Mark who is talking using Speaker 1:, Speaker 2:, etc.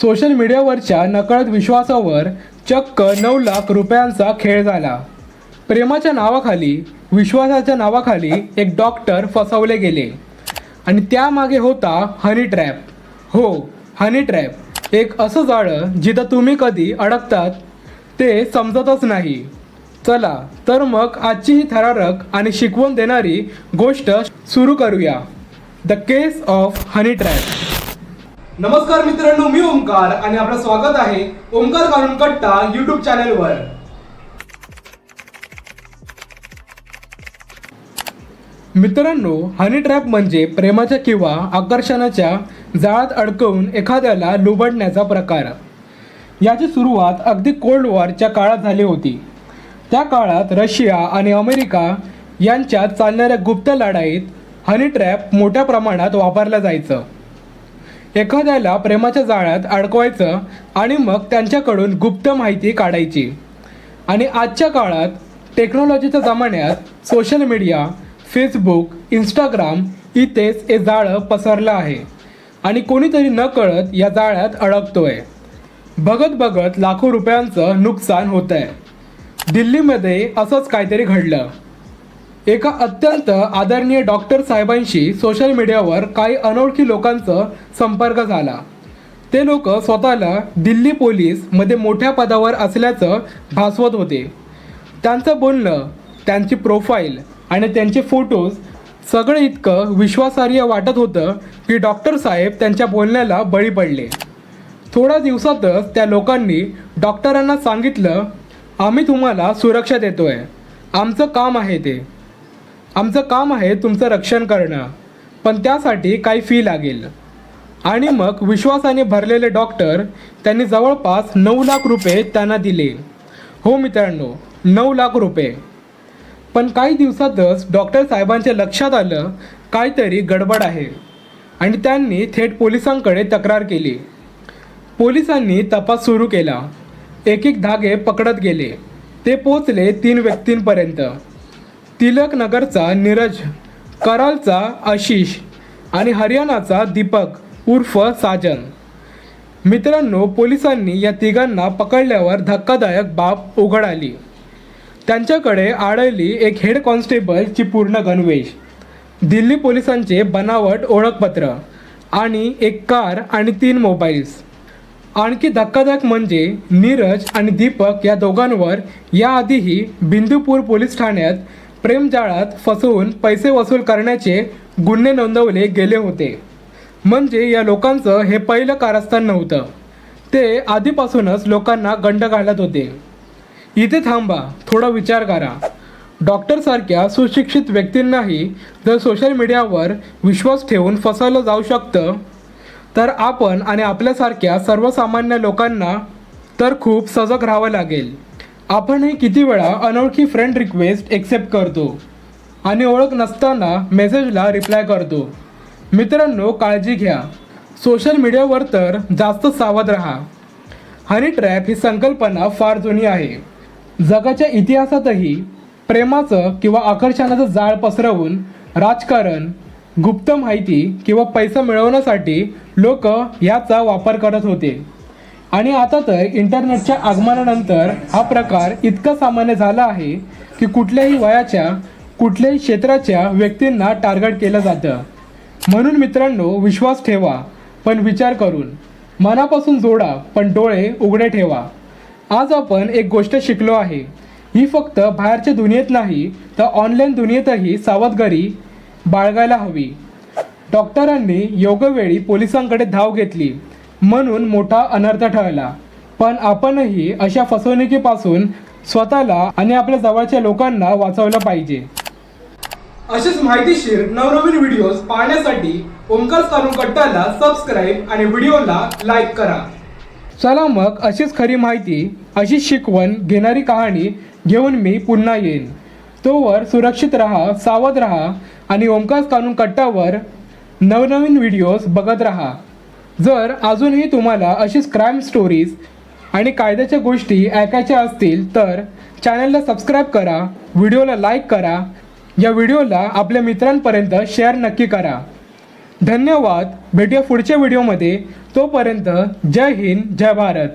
Speaker 1: Social मीडियावरच्या नकळत विश्वासावर चक्क नऊ लाख रुपयांचा खेळ झाला. प्रेमाच्या नावाखाली विश्वासाच्या नावाखाली एक डॉक्टर फसवले गेले. आणि त्यामागे होता हनी ट्रॅप हो हनी ट्रॅप एक असं जाळं जिथं तुम्ही कधी अडकतात ते समजतच नाही. चला तर मग आजची ही थरारक आणि शिकवण देणारी गोष्ट सुरू करूया. The case of honey trap नमस्कार मित्रांनो मी ओमकार आणि आपलं स्वागत आहे ओमकार कानून कट्टा युट्यूब चॅनलवर मित्रांनो हनी ट्रॅप म्हणजे प्रेमाच्या किंवा आकर्षणाच्या जाळात अडकवून एखाद्याला लुबडण्याचा प्रकार. याची सुरुवात अगदी कोल्ड वॉरच्या काळात झाली होती. त्या काळात रशिया आणि अमेरिका यांच्यात चालणाऱ्या गुप्त लढाईत हनी ट्रॅप मोठ्या प्रमाणात वापरलं जायचं. एखाद्याला प्रेमाच्या जाळ्यात अडकवायचं आणि मग त्यांच्याकडून गुप्त माहिती काढायची. आणि आजच्या काळात टेक्नॉलॉजीच्या जमान्यात सोशल मीडिया फेसबुक इंस्टाग्राम इथेच हे जाळं पसरलं आहे. आणि कोणीतरी न कळत या जाळ्यात अडकतोय. बघत बघत लाखो रुपयांचं नुकसान होत आहे दिल्लीमध्ये असंच काहीतरी घडलं. एका अत्यंत आदरणीय डॉक्टर साहेबांशी सोशल मीडियावर काही अनोळखी लोकांचा संपर्क झाला. ते लोक स्वतःला दिल्ली पोलीसमध्ये मोठ्या पदावर असल्याचं भासवत होते. त्यांचं बोलणं त्यांची प्रोफाईल आणि त्यांचे फोटोज सगळं इतकं विश्वासार्ह वाटत होतं की डॉक्टर साहेब त्यांच्या बोलण्याला बळी पडले. थोड्या दिवसातच त्या लोकांनी डॉक्टरांना सांगितलं आम्ही तुम्हाला सुरक्षा देतोय. आमचं काम आहे ते. आमचं काम आहे तुमचं रक्षण करणं पण त्यासाठी काही फी लागेल. आणि मग विश्वासाने भरलेले डॉक्टर त्यांनी जवळपास नऊ लाख रुपये त्यांना दिले. हो मित्रांनो नऊ लाख रुपये. पण काही दिवसातच डॉक्टर साहेबांच्या लक्षात आलं काहीतरी गडबड आहे. आणि त्यांनी थेट पोलिसांकडे तक्रार केली. पोलिसांनी तपास सुरू केला. एक एक धागे पकडत गेले. ते पोचले तीन व्यक्तींपर्यंत. तिलक नगरचा नीरज करालचा आशिष आणि हरियाणाचा दीपक उर्फ साजन. मित्रांनो पोलिसांनी या तिघांना पकडल्यावर धक्कादायक बाब उघड आली त्यांच्याकडे आढळली एक हेड कॉन्स्टेबलची पूर्ण गणवेश दिल्ली पोलिसांचे बनावट ओळखपत्र आणि एक कार आणि तीन मोबाईल्स. आणखी धक्कादायक म्हणजे नीरज आणि दीपक या दोघांवर याआधीही बिंदुपूर पोलीस ठाण्यात प्रेमजाळात फसवून पैसे वसूल करण्याचे गुन्हे नोंदवले गेले होते. म्हणजे या लोकांचं हे पहिलं कारस्थान नव्हतं. ते आधीपासूनच लोकांना गंड घालत होते. इथे थांबा थोडा विचार करा. डॉक्टरसारख्या सुशिक्षित व्यक्तींनाही जर सोशल मीडियावर विश्वास ठेवून फसवलं जाऊ शकतं तर आपण आणि आपल्यासारख्या सर्वसामान्य लोकांना तर खूप सजग राहावं लागेल. आपणही किती वेळा अनोळखी फ्रेंड रिक्वेस्ट एक्सेप्ट करतो आणि ओळख नसताना मेसेजला रिप्लाय करतो. मित्रांनो काळजी घ्या. सोशल मीडियावर तर जास्त सावध राहा. हनी ट्रॅप ही संकल्पना फार जुनी आहे. जगाच्या इतिहासातही प्रेमाचं किंवा आकर्षणाचं जाळ पसरवून राजकारण गुप्त माहिती किंवा पैसा मिळवण्यासाठी लोक याचा वापर करत होते. आणि आता तर इंटरनेटच्या आगमनानंतर हा प्रकार इतका सामान्य झाला आहे की कुठल्याही वयाच्या कुठल्याही क्षेत्राच्या व्यक्तींना टार्गेट केलं जातं. म्हणून मित्रांनो विश्वास ठेवा पण विचार करून. मनापासून जोडा पण डोळे उघडे ठेवा. आज आपण एक गोष्ट शिकलो आहे. ही फक्त बाहेरच्या दुनियेत नाही तर ऑनलाईन दुनियेतही सावधगिरी बाळगायला हवी. डॉक्टरांनी योग्यवेळी पोलिसांकडे धाव घेतली. म्हणून मोठा अनर्थ टळला पण आपणही अशा फसवणुकीपासून स्वतःला आणि आपल्या जवळच्या लोकांना वाचवलं पाहिजे. असेच माहितीशीर नवनवीन व्हिडिओज पाहण्यासाठी ओमकार कानू कट्टाला सबस्क्राईब आणि व्हिडिओला लाईक करा. चला मग अशीच खरी माहिती अशीच शिकवण घेणारी कहाणी घेऊन मी पुन्हा येईन. तोवर सुरक्षित राहा सावध राहा आणि ओमकार कानून कट्टावर नवनवीन व्हिडिओज बघत राहा. जर अजूनही तुम्हाला अशीच क्राईम स्टोरीज आणि कायद्याच्या गोष्टी ऐकायच्या असतील तर चॅनलला सबस्क्राईब करा व्हिडिओला लाईक करा या व्हिडिओला आपल्या मित्रांपर्यंत शेअर नक्की करा. धन्यवाद. भेटूया पुढच्या व्हिडिओमध्ये तोपर्यंत जय हिंद जय भारत.